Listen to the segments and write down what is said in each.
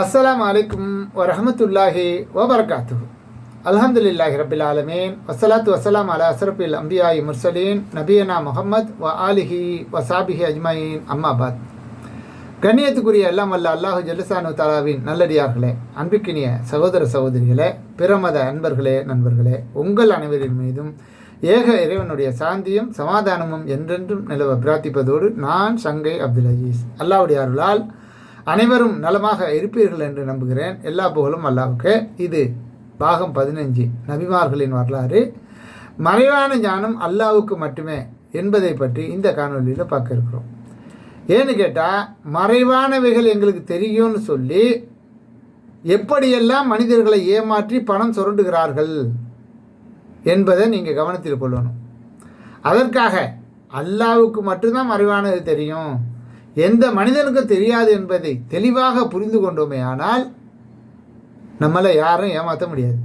அஸ்ஸலாமு அலைக்கும் வரஹமத்துல்லாஹி வபரகாத்து அல்ஹம்துலில்லாஹி ரபில் ஆலமீன். வசலாத்து வசலாம் அலா அசரபில் அம்பியாய் முர்சலீன். நபியனா முஹம்மத் வ ஆலிஹி வசாபிஹி அஜ்மாயின். அம்மாபாத் கண்ணியத்துக்குரிய எல்லாம் வல்ல அல்லாஹு ஜல்லுசானு தாலாவின் நல்லடியார்களே அன்பிக்கினிய சகோதர சகோதரிகளே பிரமத அன்பர்களே நண்பர்களே உங்கள் அனைவரின் மீதும் ஏக இறைவனுடைய சாந்தியும் சமாதானமும் என்றென்றும் நிலவ பிரார்த்திப்பதோடு நான் சங்கை அப்துல் அஜீஸ். அல்லாவுடைய அருளால் அனைவரும் நலமாக இருப்பீர்கள் என்று நம்புகிறேன். எல்லா புகழும் அல்லாவுக்கு இது பாகம் பதினஞ்சு. நபிமார்களின் வரலாறு. மறைவான ஞானம் அல்லாவுக்கு மட்டுமே என்பதை பற்றி இந்த காணொலியில் பார்க்க இருக்கிறோம். ஏன்னு கேட்டால் மறைவானவைகள் எங்களுக்கு தெரியும்னு சொல்லி எப்படியெல்லாம் மனிதர்களை ஏமாற்றி பணம் சுரண்டுகிறார்கள் என்பதை நீங்கள் கவனத்தில் கொள்ளணும். அதற்காக அல்லாவுக்கு மட்டும்தான் மறைவானது தெரியும். எந்த மனிதனுக்கும் தெரியாது என்பதை தெளிவாக புரிந்து கொண்டோமே ஆனால் நம்மளை யாரும் ஏமாற்ற முடியாது.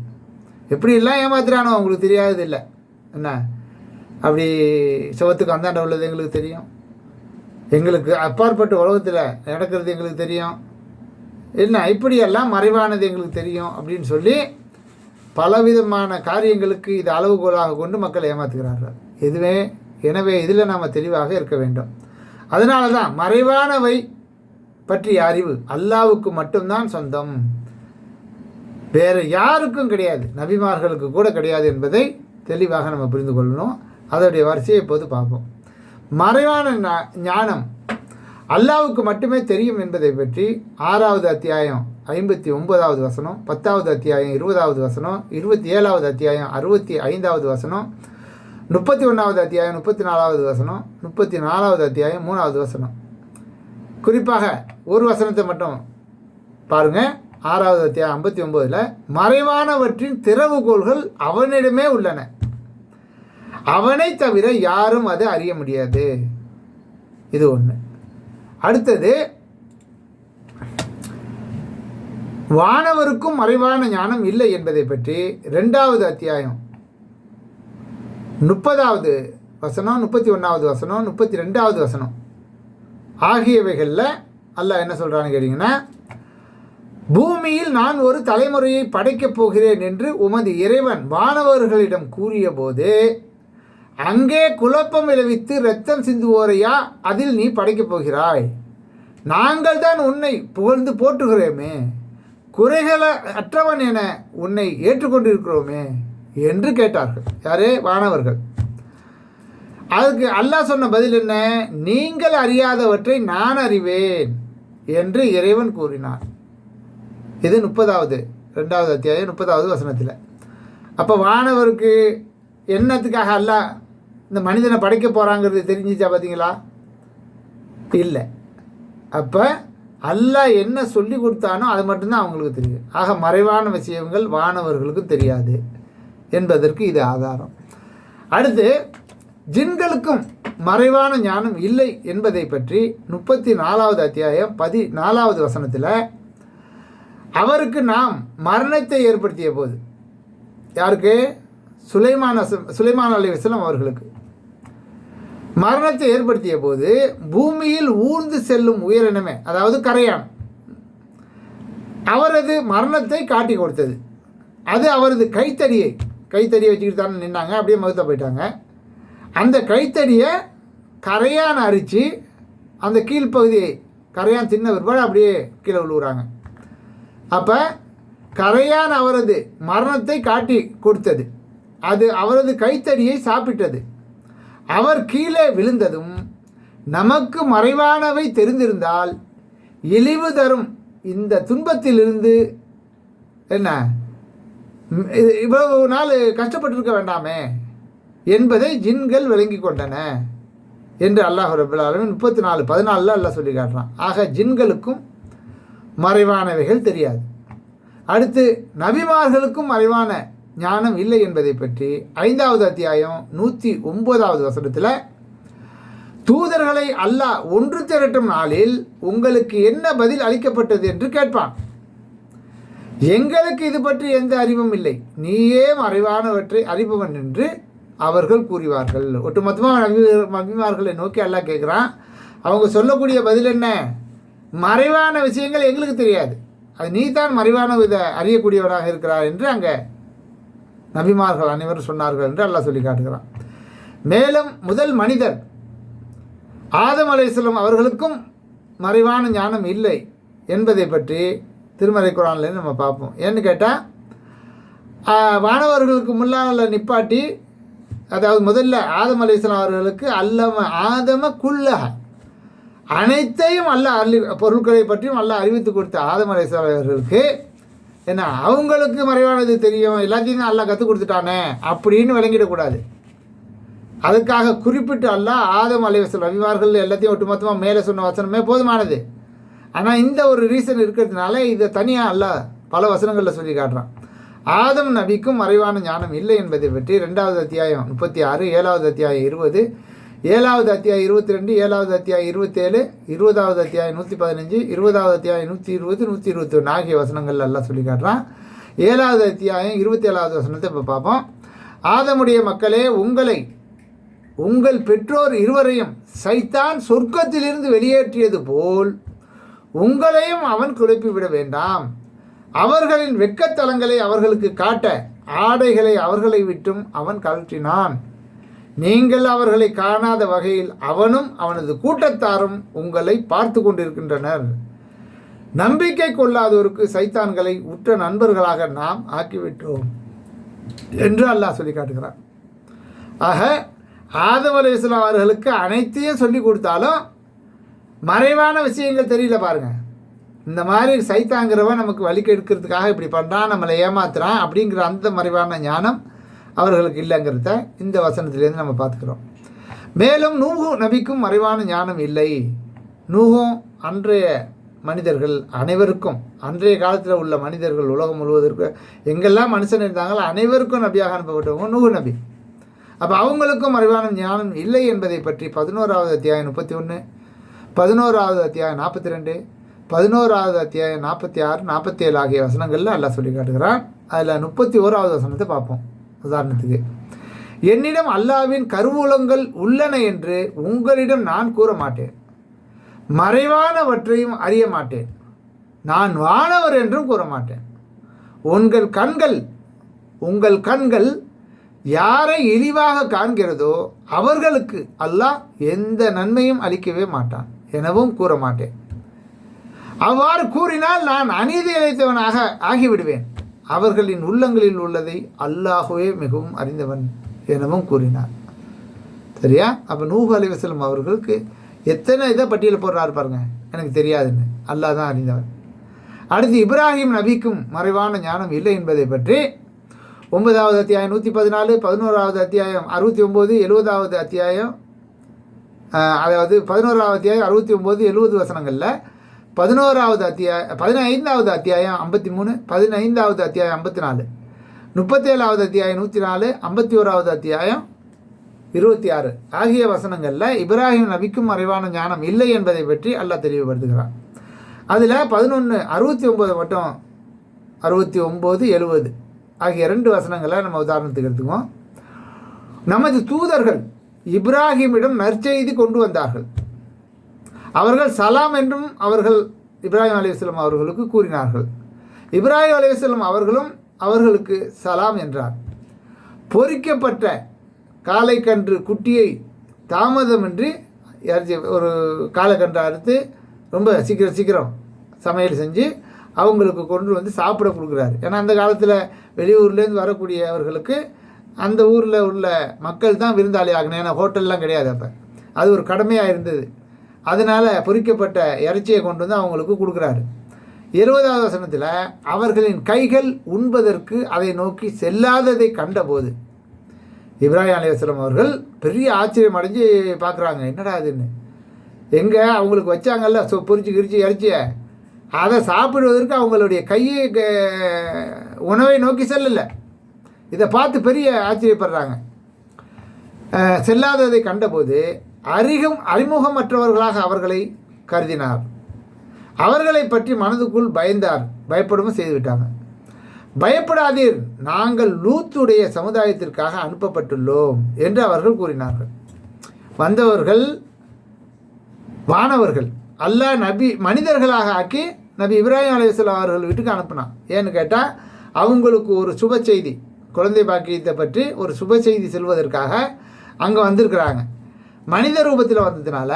எப்படிலாம் ஏமாத்துறானோ அவங்களுக்கு தெரியாதது இல்லை என்ன? அப்படி சுவத்துக்கு அந்தாண்ட உள்ளது எங்களுக்கு தெரியும். எங்களுக்கு அப்பாற்பட்ட உலகத்தில் நடக்கிறது எங்களுக்கு தெரியும். என்ன? இப்படியெல்லாம் மறைவானது எங்களுக்கு தெரியும் அப்படின்னு சொல்லி பலவிதமான காரியங்களுக்கு இது அளவுகோலாக கொண்டு மக்களை ஏமாத்துகிறார்கள். இதுவே எனவே இதில் நாம் தெளிவாக இருக்க வேண்டும். அதனால தான் மறைவானவை பற்றிய அறிவு அல்லாவுக்கு மட்டும்தான் சொந்தம். வேறு யாருக்கும் கிடையாது. நபிமார்களுக்கு கூட கிடையாது என்பதை தெளிவாக நம்ம புரிந்து கொள்ளணும். அதோடைய வரிசையை இப்போது பார்ப்போம். மறைவான ஞானம் அல்லாவுக்கு மட்டுமே தெரியும் என்பதை பற்றி ஆறாவது அத்தியாயம் ஐம்பத்தி ஒன்பதாவது வசனம் பத்தாவது அத்தியாயம் இருபதாவது வசனம் இருபத்தி ஏழாவது அத்தியாயம் அறுபத்தி ஐந்தாவது வசனம் முப்பத்தி ஒன்றாவது அத்தியாயம் முப்பத்தி நாலாவது வசனம் முப்பத்தி நாலாவது அத்தியாயம் மூணாவது வசனம். குறிப்பாக ஒரு வசனத்தை மட்டும் பாருங்க. ஆறாவது அத்தியாயம் ஐம்பத்தி ஒம்போதில் மறைவானவற்றின் திறவுகோள்கள் அவனிடமே உள்ளன. அவனை தவிர யாரும் அதை அறிய முடியாது. இது ஒன்று அடுத்தது வானவருக்கும் மறைவான ஞானம் இல்லை என்பதை பற்றி ரெண்டாவது அத்தியாயம் முப்பதாவது வசனம் முப்பத்தி ஒன்றாவது வசனம் முப்பத்தி ரெண்டாவது வசனம். ஆகியவைகளில் அல்ல என்ன சொல்கிறான்னு கேட்டிங்கன்னா பூமியில் நான் ஒரு தலைமுறையை படைக்கப் போகிறேன் என்று உமது இறைவன் வானவர்களிடம் கூறியபோது அங்கே குழப்பம் விளைவித்து இரத்தம் சிந்துவோரையா? அதில் நீ படைக்கப் போகிறாய். நாங்கள் தான் உன்னை புகழ்ந்து போற்றுகிறோமே. குறைகள அற்றவன் என உன்னை ஏற்றுக்கொண்டிருக்கிறோமே. என்று கேட்டார்கள். யாரே? வானவர்கள். அதுக்கு அல்லாஹ் சொன்ன பதில் என்ன? நீங்கள் அறியாதவற்றை நான் அறிவேன் என்று இறைவன் கூறினார். இது முப்பதாவது ரெண்டாவது அத்தியாயம் முப்பதாவது வசனத்தில். அப்போ வானவருக்கு என்னத்துக்காக அல்லாஹ் இந்த மனிதனை படைக்க போகிறாங்கிறது தெரிஞ்சிச்சா பார்த்தீங்களா இல்லை. அப்போ அல்லாஹ் என்ன சொல்லி கொடுத்தானோ அது மட்டும்தான் அவங்களுக்கு தெரியும். ஆக மறைவான விஷயங்கள் வானவர்களுக்கும் தெரியாது. என்பதற்கு இது ஆதாரம். அடுத்து ஜின்களுக்கும் மறைவான ஞானம் இல்லை என்பதை பற்றி முப்பத்தி நாலாவது அத்தியாயம் பதி நாலாவது வசனத்தில் அவருக்கு நாம் மரணத்தை ஏற்படுத்திய போது யாருக்கு? சுலைமான சுலைமான் அலி வசலம் அவர்களுக்கு. மரணத்தை ஏற்படுத்திய போது பூமியில் ஊர்ந்து செல்லும் உயிரினமே அதாவது கரையான் அவரது மரணத்தை காட்டி கொடுத்தது. அது அவரது கைத்தடியை கைத்தறியை வச்சுக்கிட்டு தானே நின்னாங்க அப்படியே மகுத்த போயிட்டாங்க. அந்த கைத்தடியை கரையான் அரித்து அந்த கீழ்ப்பகுதியை கரையான் தின்ன பிற்பாடு அப்படியே கீழே விழுவுறாங்க. அப்போ கரையான் அவரது மரணத்தை காட்டி கொடுத்தது. அது அவரது கைத்தடியை சாப்பிட்டது. அவர் கீழே விழுந்ததும் நமக்கு மறைவானவை தெரிந்திருந்தால் இழிவு தரும் இந்த துன்பத்திலிருந்து என்ன? இவ்வளவு நாள் கஷ்டப்பட்டிருக்க வேண்டாமே. என்பதை ஜின்கள் விளங்கி கொண்டன. என்று அல்லாஹ் ரபுல்லாலும் முப்பத்தி நாலு பதினாலில் அல்லாஹ் சொல்லி காட்டுறான். ஆக ஜின்களுக்கும் மறைவானவைகள் தெரியாது. அடுத்து நபிமார்களுக்கும் மறைவான ஞானம் இல்லை என்பதை பற்றி ஐந்தாவது அத்தியாயம் நூற்றி ஒன்பதாவது வசனத்தில் தூதர்களை அல்லாஹ் ஒன்று திரட்டும் நாளில் உங்களுக்கு என்ன பதில் அளிக்கப்பட்டது என்று கேட்பான். எங்களுக்கு இது பற்றி எந்த அறிவும் இல்லை. நீயே மறைவானவற்றை அறிபவன் என்று அவர்கள் கூறுவார்கள். ஒட்டுமொத்தமாக நபி நபிமார்களை நோக்கி எல்லாம் கேட்குறான் அவங்க சொல்லக்கூடிய பதில் என்ன? மறைவான விஷயங்கள் எங்களுக்கு தெரியாது. அது நீ தான் மறைவான வித அறியக்கூடியவராக இருக்கிறார் என்று அங்கே நபிமார்கள் அனைவரும் சொன்னார்கள் என்று அல்லாஹ் சொல்லி காட்டுகிறான். மேலும் முதல் மனிதர் ஆதம் அலைஹிஸ்ஸலாம் அவர்களுக்கும் மறைவான ஞானம் இல்லை என்பதை பற்றி திருமறை குரான்லேருந்து நம்ம பார்ப்போம். ஏன்னு கேட்டால் வானவர்களுக்கு முன்னால் நிப்பாட்டி அதாவது முதல்ல ஆதம் அலைஹிஸ்ஸலாம் அவர்களுக்கு அல்லம ஆதம குல்லஹ அனைத்தையும் அல்ல அறி பொருட்களை பற்றியும் அல்ல அறிவித்து கொடுத்த ஆதம் அலைஹிஸ்ஸலாம் அவர்களுக்கு ஏன்னா அவங்களுக்கு மறைவானது தெரியும் எல்லாத்தையும் தான் அல்லா கற்றுக் கொடுத்துட்டானே அப்படின்னு விளங்கிடக்கூடாது அதுக்காக குறிப்பிட்டு அல்ல ஆதம் அலைவசல் ரவிவார்கள் எல்லாத்தையும் ஒட்டுமொத்தமாக மேலே சொன்ன வசனமே போதுமானது. ஆனால் இந்த ஒரு ரீசன் இருக்கிறதுனால இதை தனியாக அல்ல பல வசனங்களில் சொல்லி காட்டுறான். ஆதம் நபிக்கும் மறைவான ஞானம் இல்லை என்பதை பற்றி ரெண்டாவது அத்தியாயம் முப்பத்தி ஆறு ஏழாவது அத்தியாயம் இருபது ஏழாவது அத்தியாயம் இருபத்தி ரெண்டு ஏழாவது அத்தியாயம் இருபத்தேழு இருபதாவது அத்தியாயம் நூற்றி பதினஞ்சு இருபதாவது அத்தியாயம் நூற்றி இருபது நூற்றி இருபத்தி ஒன்று ஆகிய வசனங்கள் எல்லாம் சொல்லி காட்டுறான். ஏழாவது அத்தியாயம் இருபத்தி ஏழாவது வசனத்தை இப்போ பார்ப்போம். ஆதமுடைய மக்களே உங்களை உங்கள் பெற்றோர் இருவரையும் சைத்தான் சொர்க்கத்திலிருந்து வெளியேற்றியது போல் உங்களையும் அவன் குழப்பி விட வேண்டாம். அவர்களின் வெட்கத்தலங்களை அவர்களுக்கு காட்ட ஆடைகளை அவர்களை விட்டும் அவன் கழற்றினான். நீங்கள் அவர்களை காணாத வகையில் அவனும் அவனது கூட்டத்தாரும் உங்களை பார்த்து கொண்டிருக்கின்றனர். நம்பிக்கை கொள்ளாதோருக்கு சைத்தான்களை உற்ற நண்பர்களாக நாம் ஆக்கிவிட்டோம் என்று அல்லாஹ் சொல்லி காட்டுகிறான். ஆக ஆதம் இஸ்லாம் அவர்களுக்கு அனைத்தையும் சொல்லி கொடுத்தாலும் மறைவான விஷயங்கள் தெரியல பாருங்க. இந்த மாதிரி சைத்தாங்கிறவன் நமக்கு வழி கெடுக்கிறதுக்காக இப்படி பண்ணுறான் நம்மளை ஏமாத்துறான் அப்படிங்கிற அந்த மறைவான ஞானம் அவர்களுக்கு இல்லைங்கிறத இந்த வசனத்திலேருந்து நம்ம பார்த்துக்கிறோம். மேலும் நூகும் நபிக்கும் மறைவான ஞானம் இல்லை. நூகும் அன்றைய மனிதர்கள் அனைவருக்கும் அன்றைய காலத்தில் உள்ள மனிதர்கள் உலகம் முழுவதற்கு எங்கெல்லாம் மனுஷன் இருந்தாங்களோ அனைவருக்கும் நபியாக அனுப்பப்பட்டவங்க நூகு நபி. அப்போ அவங்களுக்கும் மறைவான ஞானம் இல்லை என்பதை பற்றி பதினோராவது அத்தியாயம் முப்பத்தி ஒன்று பதினோராவது அத்தியாயம் நாற்பத்தி ரெண்டு பதினோராவது அத்தியாயம் நாற்பத்தி ஆறு நாற்பத்தி ஏழு ஆகிய வசனங்களில் அல்லாஹ் சொல்லி காட்டுகிறான். அதில் முப்பத்தி ஓராவது வசனத்தை பார்ப்போம். உதாரணத்துக்கு என்னிடம் அல்லாவின் கருவூலங்கள் உள்ளன என்று உங்களிடம் நான் கூற மாட்டேன் மறைவானவற்றையும் அறிய மாட்டேன். நான் வானவர் என்றும் கூற மாட்டேன் உங்கள் கண்கள் உங்கள் கண்கள் யாரை இழிவாக காண்கிறதோ அவர்களுக்கு அல்லாஹ் எந்த நன்மையும் அளிக்கவே மாட்டான். எனவும் கூற மாட்டேன் அவ்வாறு கூறினால் நான் அநீதி இழைத்தவனாக ஆகிவிடுவேன். அவர்களின் உள்ளங்களில் உள்ளதை அல்லாஹுவே மிகவும் அறிந்தவன் எனவும் கூறினார். சரியா? அப்போ நூஹ் அலிவசலம் அவர்களுக்கு எத்தனை இதை பட்டியல் போடுறாரு பாருங்க. எனக்கு தெரியாதுன்னு. அல்லாஹ் தான் அறிந்தவன். அடுத்து இப்ராஹிம் நபிக்கும் மறைவான ஞானம் இல்லை என்பதை பற்றி ஒன்பதாவது அத்தியாயம் நூற்றி பதினாலு பதினோராவது அத்தியாயம் அறுபத்தி ஒம்பது எழுபதாவது அத்தியாயம் அதாவது பதினோராவது அத்தியாயம் அறுபத்தி ஒம்பது எழுபது வசனங்களில் பதினோராவது அத்தியாயம் பதினைந்தாவது அத்தியாயம் ஐம்பத்தி மூணு பதினைந்தாவது அத்தியாயம் ஐம்பத்தி நாலு முப்பத்தேழாவது அத்தியாயம் நூற்றி நாலு ஐம்பத்தி ஓராவது அத்தியாயம் இருபத்தி ஆறு. ஆகிய வசனங்களில் இப்ராஹிம் நபிக்கும் மறைவான ஞானம் இல்லை என்பதை பற்றி அல்லாஹ் தெளிவுபடுத்துகிறான். அதில் பதினொன்று அறுபத்தி ஒம்பது மட்டும் அறுபத்தி ஒம்பது எழுபது ஆகிய ரெண்டு வசனங்களை நம்ம உதாரணத்துக்கு எடுத்துக்குவோம். நமது தூதர்கள் இப்ராஹிமிடம் நற்செய்தி கொண்டு வந்தார்கள். அவர்கள் சலாம் என்றும் அவர்கள் இப்ராஹிம் அலிவஸ்லம் அவர்களுக்கு கூறினார்கள். இப்ராஹிம் அலிவஸ்லம் அவர்களும் அவர்களுக்கு சலாம் என்றார். பொறிக்கப்பட்ட காளைக்கன்று குட்டியை தாமதமின்றி இறச்சி ஒரு காளைக்கன்று அறுத்து ரொம்ப சீக்கிரம் சீக்கிரம் சமையல் செஞ்சு அவங்களுக்கு கொண்டு வந்து சாப்பிட கொடுக்குறாரு. ஏன்னா அந்த காலத்தில் வெளியூர்லேருந்து வரக்கூடியவர்களுக்கு அந்த ஊரில் உள்ள மக்கள் தான் விருந்தாளி ஆகணும். ஏன்னா ஹோட்டல்லாம் கிடையாது அப்போ. அது ஒரு கடமையாக இருந்தது. அதனால் பொறிக்கப்பட்ட இறைச்சியை கொண்டு வந்து அவங்களுக்கு கொடுக்குறாரு. இருபதாவது வசனத்தில் அவர்களின் கைகள் உண்பதற்கு அதை நோக்கி செல்லாததை கண்டபோது இப்ராஹிம் அலையாஸ்லம் அவர்கள் பெரிய ஆச்சரியம் அடைஞ்சு பார்க்குறாங்க என்னடா அதுன்னு எங்கே அவங்களுக்கு வச்சாங்கல்ல சொ பொறிச்சு கிரிச்சு இறைச்சிய. அதை சாப்பிடுவதற்கு அவங்களுடைய கையை உணவை நோக்கி செல்லலை. இதை பார்த்து பெரிய ஆச்சரியப்படுறாங்க. செல்லாததை கண்டபோது அறிகம் அறிமுகமற்றவர்களாக அவர்களை கருதினார். அவர்களை பற்றி மனதுக்குள் பயந்தார் பயப்படவும் செய்துவிட்டாங்க. பயப்படாதீர் நாங்கள் லூத்துடைய சமுதாயத்திற்காக அனுப்பப்பட்டுள்ளோம் என்று அவர்கள் கூறினார்கள். வந்தவர்கள் வானவர்கள் அல்லாஹ் நபி மனிதர்களாக ஆக்கி நபி இப்ராஹிம் அலையாஸ்லாம் அவர்கள் வீட்டுக்கு அனுப்பினான். ஏன்னு கேட்டால் அவங்களுக்கு ஒரு சுப செய்தி. குழந்தை பாக்கியத்தை பற்றி ஒரு சுப செய்தி செல்வதற்காக அங்கே வந்திருக்கிறாங்க. மனித ரூபத்தில் வந்ததுனால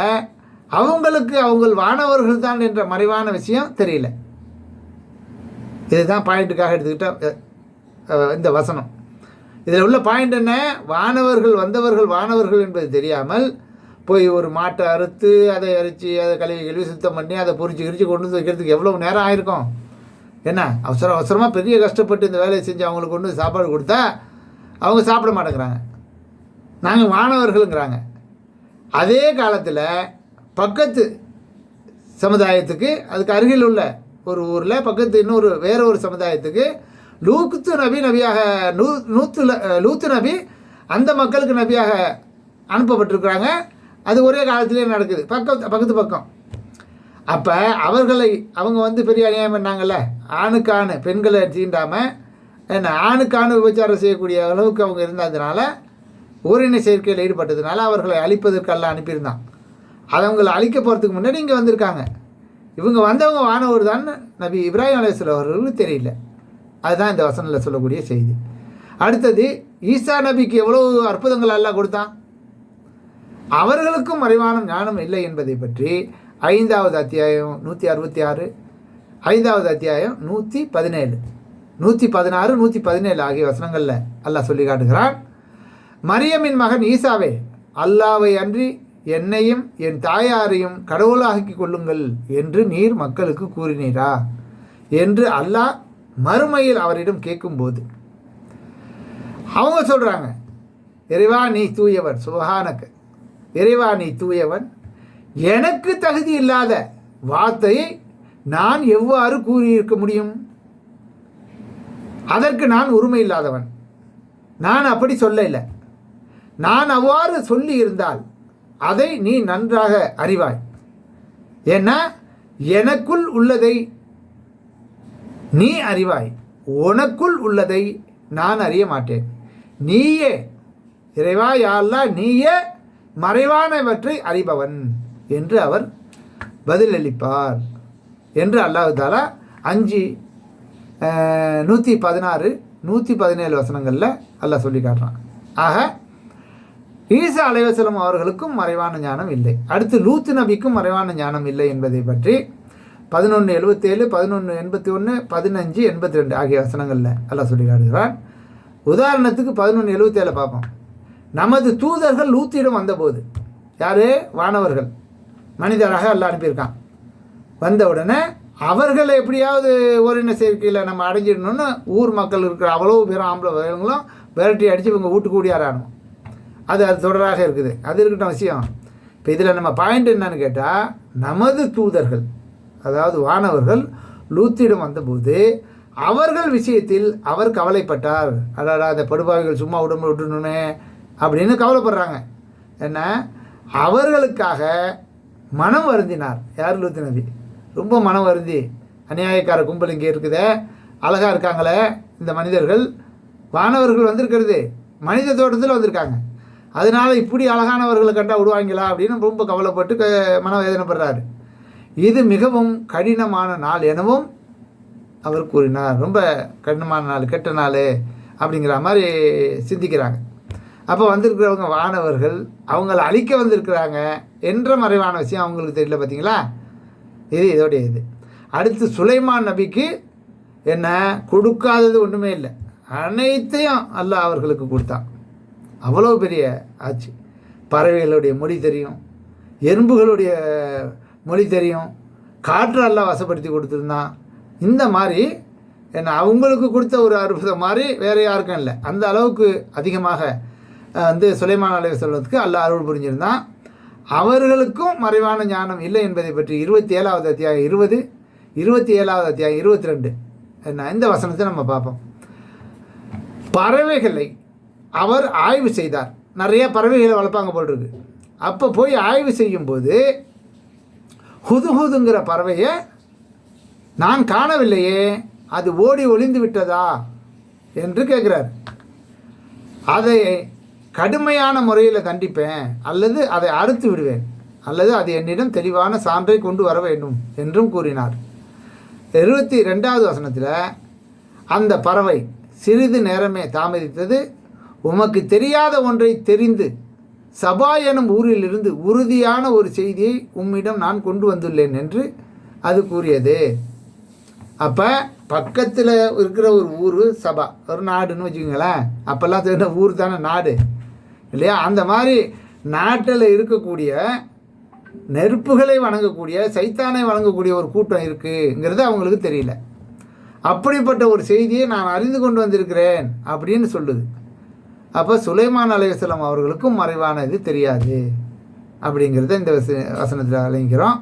அவங்களுக்கு அவங்க வானவர்கள் தான் என்ற மறைவான விஷயம் தெரியல. இதுதான் பாயிண்ட்டுக்காக எடுத்துக்கிட்ட இந்த வசனம். இதில் உள்ள பாயிண்ட் என்ன? வானவர்கள் வந்தவர்கள் வானவர்கள் என்பது தெரியாமல் போய் ஒரு மாட்டை அறுத்து அதை அரிச்சு அதை கழுவி கழுவி சுத்தம் பண்ணி அதை பொரிச்சு கிரிச்சு கொண்டு வந்து வைக்கிறதுக்கு எவ்வளோ நேரம் ஆயிருக்கும்? என்ன? அவசர அவசரமாக பெரிய கஷ்டப்பட்டு இந்த வேலையை செஞ்சு அவங்களுக்கு கொண்டு சாப்பாடு கொடுத்தா அவங்க சாப்பிட மாட்டேங்கிறாங்க. நாங்கள் மாணவர்களுங்கிறாங்க. அதே காலத்தில் பக்கத்து சமுதாயத்துக்கு அதுக்கு அருகில் உள்ள ஒரு ஊரில் பக்கத்து இன்னொரு வேற ஒரு சமுதாயத்துக்கு லூத்து நபி நபியாக நூ நூத்து லூத்து நபி அந்த மக்களுக்கு நபியாக அனுப்பப்பட்டிருக்கிறாங்க. அது ஒரே காலத்திலே நடக்குது. பக்கத்து பக்கத்து பக்கம். அப்போ அவர்களை அவங்க வந்து பெரிய அநியாயம் பண்ணாங்கல்ல? ஆணுக்கு ஆணு பெண்களை தீண்டாமல் என்ன ஆணுக்கு ஆணு விபச்சாரம் செய்யக்கூடிய அளவுக்கு அவங்க இருந்ததுனால ஓரின சேர்க்கையில் ஈடுபட்டதுனால அவர்களை அழிப்பதற்கெல்லாம் அனுப்பியிருந்தான். அதை அவங்களை அழிக்க போகிறதுக்கு முன்னாடி இங்கே வந்திருக்காங்க. இவங்க வந்தவங்க வானவர் தான் நபி இப்ராஹிம் அலையாஸ்லாம் அவர்களுக்கு தெரியல. அதுதான் இந்த வசனில் சொல்லக்கூடிய செய்தி. அடுத்தது ஈசா நபிக்கு எவ்வளோ அற்புதங்கள் எல்லாம் கொடுத்தான்? அவர்களுக்கும் மறைவான ஞானம் இல்லை என்பதை பற்றி ஐந்தாவது அத்தியாயம் நூற்றி அறுபத்தி ஆறு ஐந்தாவது அத்தியாயம் நூற்றி பதினேழு. நூற்றி பதினாறு நூற்றி பதினேழு ஆகிய வசனங்களில் அல்லாஹ் சொல்லி காட்டுகிறான். மரியமின் மகன் ஈசாவே அல்லாவை அன்றி என்னையும் என் தாயாரையும் கடவுளாக்கிக் கொள்ளுங்கள் என்று நீர் மக்களுக்கு கூறினீரா? என்று அல்லாஹ் மறுமையில் அவரிடம் கேட்கும்போது அவங்க சொல்கிறாங்க இறைவா நீ தூயவன் சுபஹானக்கு. இறைவா நீ தூயவன் எனக்கு தகுதி இல்லாத வார்த்தையை நான் எவ்வாறு கூறியிருக்க முடியும்? அதற்கு நான் உரிமை இல்லாதவன். நான் அப்படி சொல்ல இல்லை. நான் அவ்வாறு சொல்லி இருந்தால் அதை நீ நன்றாக அறிவாய். ஏன்னா எனக்குள் உள்ளதை நீ அறிவாய். உனக்குள் உள்ளதை நான் அறிய மாட்டேன். நீயே இறைவா யாழ்லா நீயே மறைவானவற்றை அறிபவன். என்று அவர் பதிலளிப்பார். என்று அல்லாஹ் தாலா அஞ்சு நூற்றி பதினாறு நூற்றி பதினேழு வசனங்களில் அல்லாஹ் சொல்லி காட்டுறான். ஆக ஈசா அலைவசலம் அவர்களுக்கும் மறைவான ஞானம் இல்லை. அடுத்து லூத்து நபிக்கும் மறைவான ஞானம் இல்லை என்பதை பற்றி பதினொன்று எழுபத்தேழு பதினொன்று எண்பத்தி ஒன்று பதினஞ்சு எண்பத்தி ரெண்டு ஆகிய வசனங்களில் அல்லாஹ் சொல்லி காட்டுகிறான். உதாரணத்துக்கு பதினொன்று எழுபத்தேழு பார்ப்போம். நமது தூதர்கள் லூத்தியிடம் வந்தபோது யார்? வானவர்கள். மனிதராக எல்லாம் அனுப்பியிருக்கான். வந்த உடனே அவர்களை எப்படியாவது ஓரின சேர்க்கையில் நம்ம அடைஞ்சிடணும்னு ஊர் மக்கள் இருக்கிற அவ்வளோ பேரும் ஆம்பளை வகைகளும் விரட்டி அடித்து இவங்க வீட்டுக்கு கூடியாரானும் அது அது தொடராக இருக்குது. அது இருக்கட்டும் விஷயம். இப்போ இதில் நம்ம பாயிண்ட் என்னன்னு கேட்டால் நமது தூதர்கள் அதாவது வானவர்கள் லூத்திடம் வந்தபோது அவர்கள் விஷயத்தில் அவர் கவலைப்பட்டார். அடாடா அந்த படுபாவிகள் சும்மா உடம்பு விட்டுணுன்னு அப்படின்னு கவலைப்படுறாங்க. என்ன? அவர்களுக்காக மனம் வருந்தினார். யார் லூத்து நபி ரொம்ப மனம் வருந்தி. அநியாயக்கார கும்பல் இங்கே இருக்குதே. அழகாக இருக்காங்களே இந்த மனிதர்கள். வானவர்கள் வந்திருக்கிறது. மனித தோட்டத்தில் வந்திருக்காங்க. அதனால இப்படி அழகானவர்களை கண்டால் விடுவாங்களா அப்படின்னு ரொம்ப கவலைப்பட்டு க மனவேதனைப்படுறாரு. இது மிகவும் கடினமான நாள் எனவும் அவர் கூறினார். ரொம்ப கடினமான நாள் கெட்ட நாள் அப்படிங்கிற மாதிரி சிந்திக்கிறாங்க. அப்போ வந்திருக்கிறவங்க வானவர்கள் அவங்கள அழிக்க வந்திருக்கிறாங்க என்ற மறைவான விஷயம் அவங்களுக்கு தெரியல பார்த்தீங்களா இது இதோடைய இது. அடுத்து சுலைமான் நபிக்கு என்ன? கொடுக்காதது ஒன்றுமே இல்லை. அனைத்தையும் அல்லாஹ் அவர்களுக்கு கொடுத்தான். அவ்வளோ பெரிய ஆட்சி. பறவைகளுடைய மொழி தெரியும் எறும்புகளுடைய மொழி தெரியும் காற்று எல்லாம் வசப்படுத்தி கொடுத்துருந்தான். இந்த மாதிரி என்ன அவங்களுக்கு கொடுத்த ஒரு அற்புதம் மாதிரி வேறு யாருக்கும் இல்லை. அந்த அளவுக்கு அதிகமாக வந்து சுலைமான் அலை சொல்வதற்கு அல்ல அருள் புரிஞ்சிருந்தான். அவர்களுக்கும் மறைவான ஞானம் இல்லை என்பதை பற்றி இருபத்தி ஏழாவது அத்தியாயம் இருபது இருபத்தி ஏழாவது அத்தியாயம் இருபத்தி ரெண்டு என்ன இந்த வசனத்தை நம்ம பார்ப்போம். பறவைகளை அவர் ஆய்வு செய்தார். நிறைய பறவைகளை வளர்ப்பாங்க போல் இருக்கு. அப்போ போய் ஆய்வு செய்யும்போது ஹுதுஹுதுங்கிற பறவையை நான் காணவில்லையே அது ஓடி ஒளிந்து விட்டதா? என்று கேட்குறார். அதை கடுமையான முறையில் தண்டிப்பேன் அல்லது அதை அறுத்து விடுவேன். அல்லது அது என்னிடம் தெளிவான சான்றை கொண்டு வர வேண்டும் என்றும் கூறினார். இருபத்தி ரெண்டாவது வசனத்தில் அந்த பறவை சிறிது நேரமே தாமதித்தது. உமக்கு தெரியாத ஒன்றை தெரிந்து சபா எனும் ஊரிலிருந்து உறுதியான ஒரு செய்தியை உம்மிடம் நான் கொண்டு வந்துள்ளேன் என்று அது கூறியது. அப்போ பக்கத்தில் இருக்கிற ஒரு ஊர் சபா ஒரு நாடுன்னு வச்சுக்கோங்களேன். அப்போல்லாம் ஊர் தானே நாடு. இல்லையா? அந்த மாதிரி நாட்டில் இருக்கக்கூடிய நெருப்புகளை வணங்கக்கூடிய சைத்தானை வணங்கக்கூடிய ஒரு கூட்டம் இருக்குங்கிறது அவங்களுக்கு தெரியல. அப்படிப்பட்ட ஒரு செய்தியை நான் அறிந்து கொண்டு வந்திருக்கிறேன் அப்படின்னு சொல்லுது. அப்போ சுலைமான் அலைவசலம் அவர்களுக்கும் மறைவான இது தெரியாது அப்படிங்கிறத இந்த வச வசனத்தில் அலைங்கிறோம்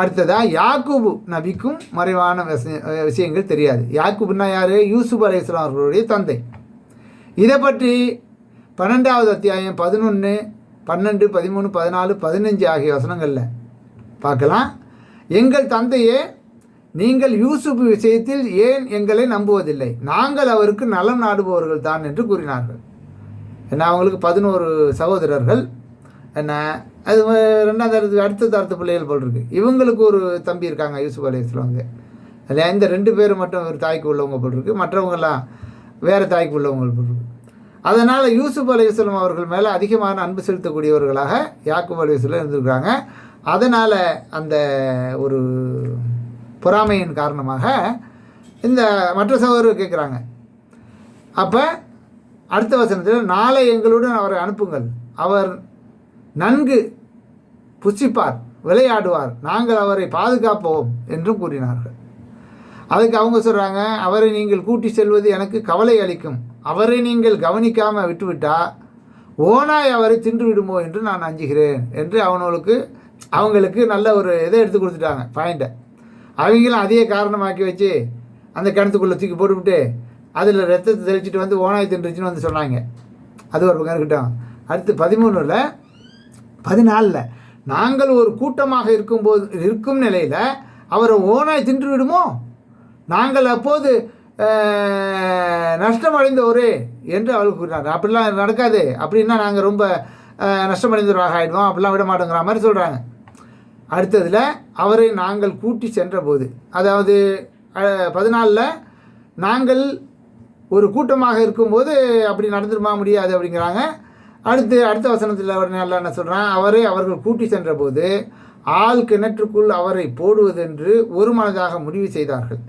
அடுத்ததாக யாக்குபு நபிக்கும் மறைவான வச விஷயங்கள் தெரியாது. யாக்குபுன்னா யார்? யூசுப் அலையாம் அவர்களுடைய தந்தை. இதை பற்றி பன்னெண்டாவது அத்தியாயம் பதினொன்று பன்னெண்டு பதிமூணு பதினாலு பதினஞ்சு ஆகிய வசனங்களில் பார்க்கலாம். எங்கள் தந்தையே நீங்கள் யூசுப் விஷயத்தில் ஏன் எங்களை நம்புவதில்லை? நாங்கள் அவருக்கு நலம் நாடுபவர்கள் தான் என்று கூறினார்கள். என்ன அவங்களுக்கு பதினோரு சகோதரர்கள்? என்ன அது ரெண்டாவது தரத்துக்கு அடுத்த தரத்து பிள்ளைகள் போல் இருக்குது இவங்களுக்கு ஒரு தம்பி இருக்காங்க யூசுப் அலி சொல்லுவாங்க இல்லையா இந்த ரெண்டு பேர் மட்டும் ஒரு தாய்க்கு உள்ளவங்க போல் இருக்குது மற்றவங்கெல்லாம் வேறு தாய்க்கு உள்ளவங்க போல் இருக்குது அதனால் யூசுப் அலையுஸ்லம் அவர்கள் மேலே அதிகமான அன்பு செலுத்தக்கூடியவர்களாக யாக்கூப் அலையுஸ்லம் இருந்திருக்கிறாங்க. இருந்திருக்காங்க அதனால் அந்த ஒரு பொறாமையின் காரணமாக இந்த மற்ற சகோதரர் கேட்குறாங்க அப்போ அடுத்த வசனத்தில் நாளை எங்களுடன் அவரை அனுப்புங்கள். அவர் நன்கு புசிப்பார் விளையாடுவார். நாங்கள் அவரை பாதுகாப்போம் என்றும் கூறினார்கள். அதுக்கு அவங்க சொல்கிறாங்க அவரை நீங்கள் கூட்டி செல்வது எனக்கு கவலை அளிக்கும். அவரை நீங்கள் கவனிக்காமல் விட்டுவிட்டா ஓனாய் அவரை தின்று விடுமோ என்று நான் அஞ்சுகிறேன் என்று அவனுக்கு அவங்களுக்கு நல்ல ஒரு இதை எடுத்து கொடுத்துட்டாங்க பாயிண்ட்டை அவங்களும் அதே காரணமாக்கி வச்சு அந்த கிணத்துக்குள்ளே தூக்கி போட்டுவிட்டு அதில் ரத்தத்தை தெளிச்சுட்டு வந்து ஓனாய் தின்றுச்சுன்னு வந்து சொன்னாங்க. அது ஒரு பக்கம் இருக்கட்டும். அடுத்து பதிமூணில் பதினாலில் நாங்கள் ஒரு கூட்டமாக இருக்கும்போது இருக்கும் நிலையில் அவரை ஓனாய் தின்று விடுமோ? நாங்கள் அப்போது நஷ்டமடைந்தவரே என்று அவள் கூறினார் அப்படிலாம் நடக்காது. அப்படின்னா நாங்கள் ரொம்ப நஷ்டமடைந்தவராக ஆகிடுவோம் அப்படிலாம் விட மாட்டோங்கிற மாதிரி சொல்கிறாங்க அடுத்ததில் அவரை நாங்கள் கூட்டி சென்றபோது அதாவது பதினாலில் நாங்கள் ஒரு கூட்டமாக இருக்கும்போது அப்படி நடந்துருமா முடியாது அப்படிங்கிறாங்க. அடுத்து அடுத்த வசனத்தில் அவர் நல்லா என்ன சொல்கிறான் அவரை அவர்கள் கூட்டி சென்றபோது ஆள் கிணற்றுக்குள் அவரை போடுவதென்று ஒரு மனதாக முடிவு செய்தார்கள்.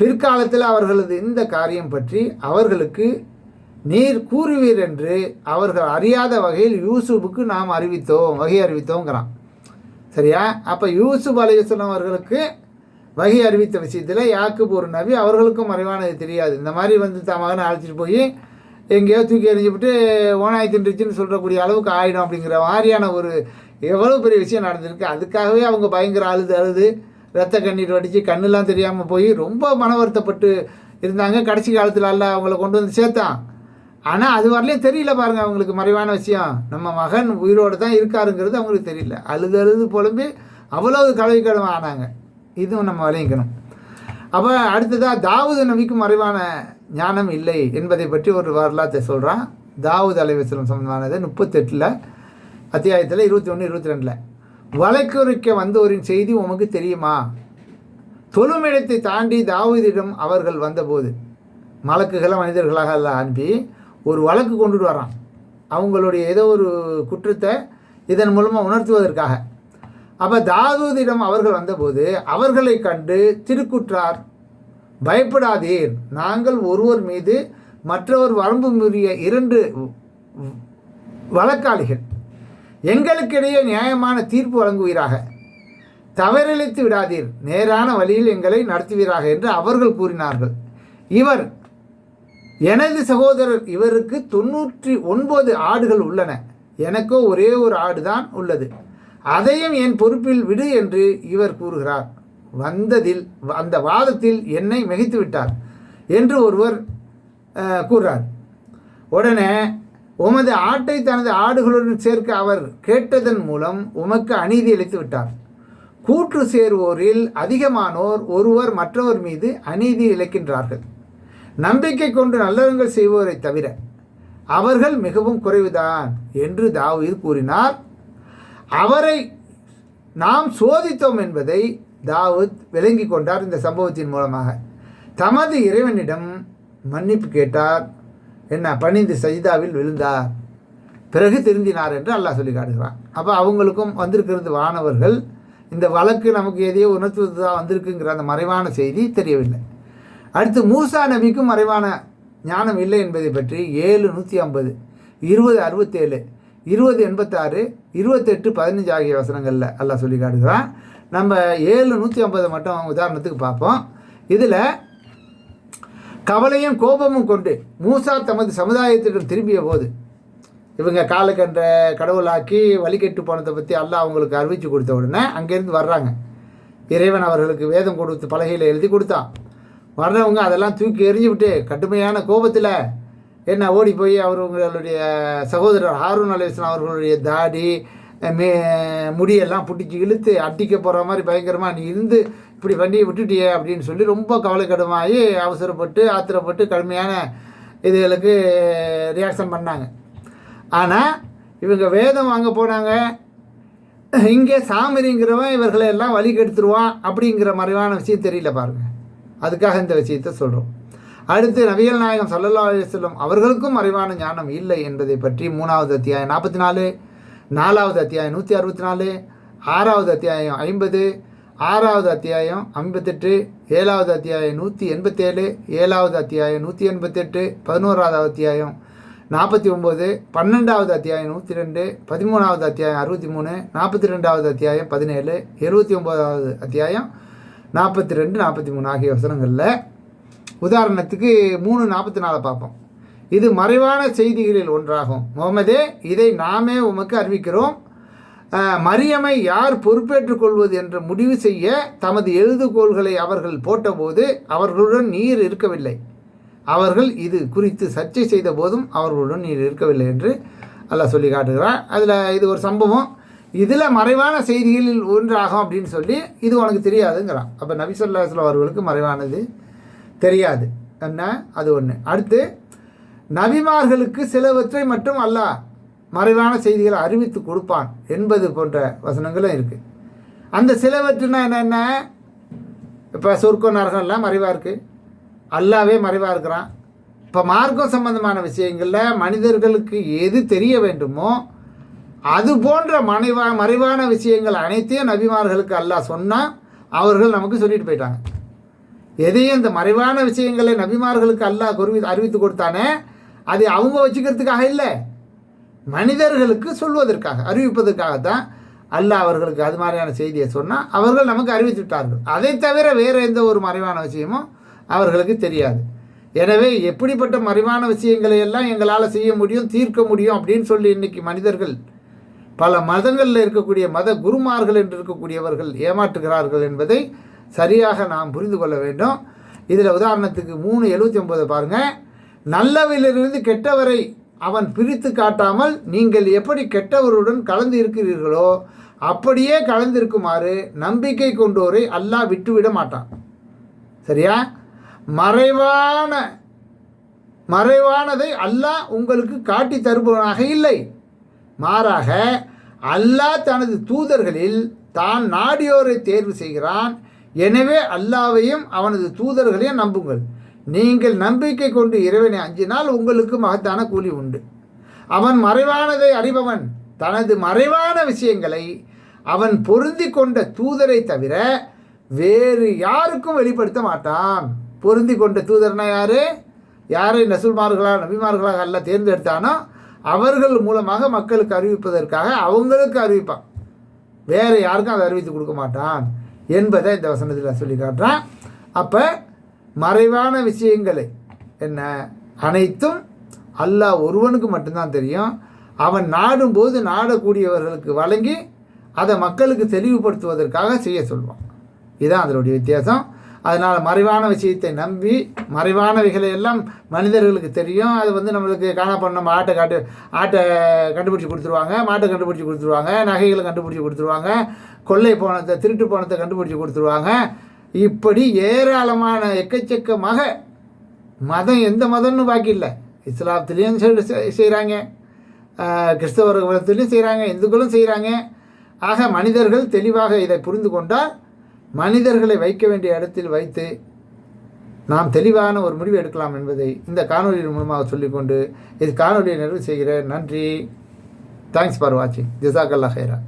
பிற்காலத்தில் அவர்களது இந்த காரியம் பற்றி அவர்களுக்கு நீர் கூறுவீர் என்று அவர்கள் அறியாத வகையில் யூசுஃபுக்கு நாம் அறிவித்தோம் வகை அறிவித்தோங்கிறான். சரியா? அப்போ யூசுப் அலையுஸ்லாம் அவர்களுக்கு வகை அறிவித்த விஷயத்தில் யாக்குப் ஒரு நபி அவர்களுக்கும் மறைவானது தெரியாது. இந்த மாதிரி வந்து தான் மகனை அழைச்சிட்டு போய் எங்கேயோ தூக்கி எறிஞ்சுவிட்டு ஓனாய் தின்றுச்சுன்னு சொல்கிறக்கூடிய அளவுக்கு ஆகிடும் அப்படிங்கிற மாதிரியான ஒரு எவ்வளோ பெரிய விஷயம் நடந்திருக்கு. அதுக்காகவே அவங்க பயங்கர அழுது அழுது ரத்த கண்ணீர் வடித்து கண்ணுலாம் தெரியாமல் போய் ரொம்ப மன வருத்தப்பட்டு இருந்தாங்க. கடைசி காலத்தில் அல்ல அவங்கள கொண்டு வந்து சேர்த்தான். ஆனால் அது வரலையும் தெரியல பாருங்கள் அவங்களுக்கு மறைவான விஷயம். நம்ம மகன் உயிரோடு தான் இருக்காருங்கிறது அவங்களுக்கு தெரியல. அழுது அழுது புலம்பி அவ்வளவு கலவை ஆனாங்க. இதுவும் நம்ம விளைவிக்கணும் அப்போ அடுத்ததாக தாவூது நபிக்கு மறைவான ஞானம் இல்லை என்பதை பற்றி ஒரு வரலாற்றை சொல்கிறான் தாவூது அலைவசலம் சம்பந்தமானது முப்பத்தெட்டில் அத்தியாயத்தில் இருபத்தி ஒன்று இருபத்தி ரெண்டில் வழக்குரைக்க வந்தோரின் செய்தி உமக்கு தெரியுமா? தொழுமிடத்தை தாண்டி தாவூதிடம் அவர்கள் வந்தபோது மலக்குகளை மனிதர்களாக அனுப்பி ஒரு வழக்கு கொண்டுட்டு வரான் அவங்களுடைய ஏதோ ஒரு குற்றத்தை இதன் மூலமாக உணர்த்துவதற்காக. அப்போ தாவூதிடம் அவர்கள் வந்தபோது அவர்களை கண்டு திருக்குற்றார் பயப்படாதீர் நாங்கள் ஒருவர் மீது மற்றவர் வரம்பு மீறிய இரண்டு வழக்காளிகள் எங்களுக்கிடையே நியாயமான தீர்ப்பு வழங்குவீராக. தவறிழித்து விடாதீர். நேரான வழியில் எங்களை நடத்துவீராக என்று அவர்கள் கூறினார்கள். இவர் எனது சகோதரர் இவருக்கு தொண்ணூற்றி ஒன்பது ஆடுகள் உள்ளன. எனக்கோ ஒரே ஒரு ஆடு தான் உள்ளது. அதையும் என் பொறுப்பில் விடு என்று இவர் கூறுகிறார். வந்ததில் அந்த வாதத்தில் என்னை மிகைத்து விட்டார் என்று ஒருவர் கூறுறார் உடனே உமது ஆட்டை தனது ஆடுகளுடன் சேர்க்க அவர் கேட்டதன் மூலம் உமக்கு அநீதி அளித்து விட்டார். கூற்று சேருவோரில் அதிகமானோர் ஒருவர் மற்றவர் மீது அநீதி இழைக்கின்றார்கள். நம்பிக்கை கொண்டு நல்லவங்கள் செய்வோரை தவிர அவர்கள் மிகவும் குறைவுதான் என்று தாவீர் கூறினார். அவரை நாம் சோதித்தோம் என்பதை தாவூத் விளங்கி கொண்டார் இந்த சம்பவத்தின் மூலமாக. தமது இறைவனிடம் மன்னிப்பு கேட்டார். என்ன பணிந்து சஜிதாவில் விழுந்தார். பிறகு திருந்தினார் என்று அல்லாஹ் சொல்லி காட்டுகிறான். அப்போ அவங்களுக்கும் வந்திருக்கிறது வானவர்கள் இந்த வழக்கு நமக்கு எதையோ உணர்த்துவது தான் வந்திருக்குங்கிற அந்த மறைவான செய்தி தெரியவில்லை. அடுத்து மூசா நபிக்கும் மறைவான ஞானம் இல்லை என்பதை பற்றி ஏழு நூற்றி ஐம்பது இருபது அறுபத்தேழு இருபது எண்பத்தாறு இருபத்தெட்டு பதினஞ்சு ஆகிய வசனங்களில் அல்லாஹ் சொல்லி காட்டுகிறான். நம்ம ஏழு நூற்றி ஐம்பது மட்டும் உதாரணத்துக்கு பார்ப்போம். இதில் கவலையும் கோபமும் கொண்டு மூசா தமது சமுதாயத்திடம் திரும்பிய போது இவங்க காலுக்கன்ற கடவுளாக்கி வழிகெட்டு போனதை பற்றி அல்லாஹ் அவங்களுக்கு அறிவித்து கொடுத்த உடனே அங்கேருந்து வர்றாங்க. இறைவன் அவர்களுக்கு வேதம் கொடுத்து பலகையில் எழுதி கொடுத்தான். வர்றவங்க அதெல்லாம் தூக்கி எறிஞ்சு விட்டு கடுமையான கோபத்தில் என்ன ஓடி போய் அவர்களுடைய சகோதரர் ஹாரூன் அலிஸ்லாம் அவர்களுடைய தாடி முடியெல்லாம் பிடிச்சி இழுத்து அட்டிக்க போகிற மாதிரி பயங்கரமாக நீ இருந்து இப்படி வண்டியை விட்டுட்டியே அப்படின்னு சொல்லி ரொம்ப கவலைக்கடமாகி அவசரப்பட்டு ஆத்திரப்பட்டு கடுமையான இதுகளுக்கு ரியாக்ஷன் பண்ணாங்க. ஆனால் இவங்க வேதம் வாங்க போனாங்க. இங்கே சாமரிங்கிறவன் இவர்களை எல்லாம் வழி கெடுத்துருவான் அப்படிங்கிற மறைவான விஷயம் தெரியல பாருங்கள் அதுக்காக இந்த விஷயத்தை சொல்கிறோம் அடுத்து நபிகள் நாயகம் சல்லல்லா அலிஸ்லம் அவர்களுக்கும் மறைவான ஞானம் இல்லை என்பதை பற்றி மூணாவது அத்தியாயம் நாற்பத்தி நாலு. நாலாவது அத்தியாயம் நூற்றி அறுபத்தி நாலு ஆறாவது அத்தியாயம் ஐம்பது ஆறாவது அத்தியாயம் ஐம்பத்தெட்டு ஏழாவது அத்தியாயம் நூற்றி எண்பத்தேழு ஏழாவது அத்தியாயம் நூற்றி எண்பத்தெட்டு பதினோராவது அத்தியாயம் நாற்பத்தி ஒம்பது பன்னெண்டாவது அத்தியாயம் நூற்றி ரெண்டு பதிமூணாவது அத்தியாயம் அறுபத்தி மூணு நாற்பத்தி ரெண்டாவது அத்தியாயம் பதினேழு இருபத்தி ஒம்போதாவது அத்தியாயம் நாற்பத்தி ரெண்டு நாற்பத்தி மூணு ஆகிய வசனங்களில் உதாரணத்துக்கு மூணு நாற்பத்தி நாலு பார்ப்போம். இது மறைவான செய்திகளில் ஒன்றாகும். முகமதே இதை நாமே உமக்கு அறிவிக்கிறோம். மரியமை யார் பொறுப்பேற்றுக் கொள்வது என்று முடிவு செய்ய தமது எழுதுகோள்களை அவர்கள் போட்டபோது அவர்களுடன் நீர் இருக்கவில்லை. அவர்கள் இது குறித்து சர்ச்சை செய்த போதும் அவர்களுடன் நீர் இருக்கவில்லை என்று அல்லாஹ் சொல்லி காட்டுகிறான். அதில் இது ஒரு சம்பவம். இதில் மறைவான செய்திகளில் ஒன்றாகும் அப்படின்னு சொல்லி இது உனக்கு தெரியாதுங்கிறான். அப்போ நபி அவர்களுக்கு மறைவானது தெரியாது. என்ன? அது ஒன்று அடுத்து நபிமார்களுக்கு சிலவற்றை மட்டும் அல்லாஹ் மறைவான செய்திகளை அறிவித்து கொடுப்பான் என்பது போன்ற வசனங்களும் இருக்குது அந்த சிலவற்றுனா என்னென்ன இப்போ சொர்க்கம் நரகம்லாம் மறைவாக இருக்குது அல்லாவே மறைவாக இருக்கிறான். இப்போ மார்க்கம் சம்பந்தமான விஷயங்களில் மனிதர்களுக்கு எது தெரிய வேண்டுமோ அது போன்ற மறைவா மறைவான விஷயங்கள் அனைத்தையும் நபிமார்களுக்கு அல்லாஹ் சொன்னால் அவர்கள் நமக்கு சொல்லிட்டு போயிட்டாங்க. எதையும் இந்த மறைவான விஷயங்களை நபிமார்களுக்கு அல்லாஹ் அறிவித்து கொடுத்தானே அதை அவங்க வச்சுக்கிறதுக்காக இல்லை. மனிதர்களுக்கு சொல்வதற்காக அறிவிப்பதற்காகத்தான் அல்லாஹ் அவர்களுக்கு அது மாதிரியான செய்தியை சொன்னால் அவர்கள் நமக்கு அறிவித்து விட்டார்கள் அதை தவிர வேறு எந்த ஒரு மறைவான விஷயமும் அவர்களுக்கு தெரியாது. எனவே எப்படிப்பட்ட மறைவான விஷயங்களை எல்லாம் எங்களால் செய்ய முடியும் தீர்க்க முடியும் அப்படின்னு சொல்லி இன்னைக்கு மனிதர்கள் பல மதங்களில் இருக்கக்கூடிய மத குருமார்கள் என்று இருக்கக்கூடியவர்கள் ஏமாற்றுகிறார்கள் என்பதை சரியாக நாம் புரிந்து கொள்ள வேண்டும். இதில் உதாரணத்துக்கு மூணு எழுபத்தி ஒம்பது பாருங்கள் நல்லவிலிருந்து கெட்டவரை அவன் பிரித்து காட்டாமல் நீங்கள் எப்படி கெட்டவருடன் கலந்து இருக்கிறீர்களோ அப்படியே கலந்திருக்குமாறு நம்பிக்கை கொண்டோரை அல்லாஹ் விட்டுவிட மாட்டான். சரியா? மறைவான மறைவானதை அல்லாஹ் உங்களுக்கு காட்டி தருபவனாக இல்லை. மாறாக அல்லாஹ் தனது தூதர்களில் தான் நாடியோரை தேர்வு செய்கிறான். எனவே அல்லாவையும் அவனது தூதர்களையும் நம்புங்கள். நீங்கள் நம்பிக்கை கொண்டு இறைவனை அஞ்சினால் உங்களுக்கு மகத்தான கூலி உண்டு. அவன் மறைவானதை அறிபவன். தனது மறைவான விஷயங்களை அவன் பொருந்தி கொண்ட தூதரை தவிர வேறு யாருக்கும் வெளிப்படுத்த மாட்டான். பொருந்தி கொண்ட தூதர்னா யாரு? யாரை நசுல்மார்களா நபிமார்களாக அல்ல தேர்ந்தெடுத்தானோ அவர்கள் மூலமாக மக்களுக்கு அறிவிப்பதற்காக அவங்களுக்கு அறிவிப்பான். வேறு யாருக்கும் அதை அறிவித்து கொடுக்க மாட்டான் என்பதை இந்த வசனத்தில் சொல்லி காட்டுறான். அப்போ மறைவான விஷயங்களை. என்ன? அனைத்தும் அல்லாஹ் ஒருவனுக்கு மட்டும்தான் தெரியும். அவன் நாடும்போது நாடக்கூடியவர்களுக்கு வழங்கி அதை மக்களுக்கு தெளிவுபடுத்துவதற்காக செய்ய சொல்வான். இதுதான் அதனுடைய வித்தியாசம். அதனால் மறைவான விஷயத்தை நம்பி மறைவானவைகளை எல்லாம் மனிதர்களுக்கு தெரியும். அது வந்து நம்மளுக்கு காண ஆட்டை காட்டு ஆட்டை கண்டுபிடிச்சி கொடுத்துருவாங்க மாட்டை கண்டுபிடிச்சி கொடுத்துருவாங்க நகைகளை கண்டுபிடிச்சி கொடுத்துருவாங்க கொள்ளை போனத்தை திருட்டு போனத்தை கண்டுபிடிச்சி கொடுத்துருவாங்க. இப்படி ஏராளமான எக்கச்சக்கமாக மதம் எந்த மதம்னு பாக்கி இல்லை. இஸ்லாத்துலேயும் செய்கிறாங்க கிறிஸ்தவ மதத்துலேயும் செய்கிறாங்க இந்துக்களும் செய்கிறாங்க ஆக மனிதர்கள் தெளிவாக இதை புரிந்து கொண்டால் மனிதர்களை வைக்க வேண்டிய இடத்தில் வைத்து நாம் தெளிவான ஒரு முடிவு எடுக்கலாம் என்பதை இந்த காணொலியின் மூலமாக சொல்லிக்கொண்டு இது காணொலியை நிறைவு செய்கிறேன். நன்றி. தேங்க்ஸ் ஃபார் வாட்சிங் ஜிசாக்கல்லா ஹைரா